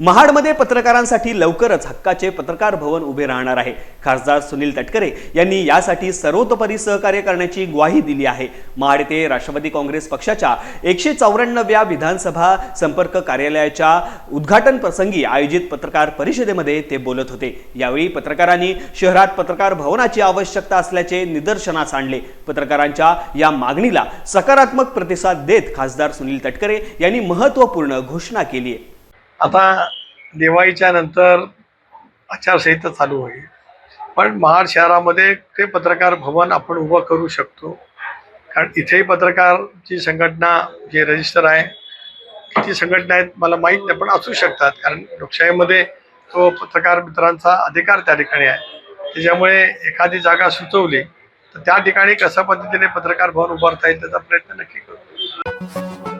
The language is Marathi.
महाडमध्ये पत्रकारांसाठी लवकरच हक्काचे पत्रकार भवन उभे राहणार आहे. खासदार सुनील तटकरे यांनी यासाठी सर्वतोपरी सहकार्य करण्याची ग्वाही दिली आहे. महाड येथे राष्ट्रवादी काँग्रेस पक्षाच्या एकशे चौऱ्याण्णव्या विधानसभा संपर्क कार्यालयाच्या उद्घाटन प्रसंगी आयोजित पत्रकार परिषदेमध्ये ते बोलत होते. यावेळी पत्रकारांनी शहरात पत्रकार भवनाची आवश्यकता असल्याचे निदर्शनास आणले. पत्रकारांच्या या मागणीला सकारात्मक प्रतिसाद देत खासदार सुनील तटकरे यांनी महत्त्वपूर्ण घोषणा केली आहे. आता दिवाळीच्या नंतर आचारसंहिता चालू होईल. पण महाड शहरामध्ये ते पत्रकार भवन आपण उभं करू शकतो. कारण इथेही पत्रकारची संघटना जे रजिस्टर आहे किती संघटना आहेत मला माहीत नाही पण असू शकतात. कारण लोकशाहीमध्ये तो पत्रकार मित्रांचा अधिकार त्या ठिकाणी आहे. त्याच्यामुळे एखादी जागा सुचवली तर त्या ठिकाणी कशा पद्धतीने पत्रकार भवन उभारता येईल त्याचा प्रयत्न नक्की करू.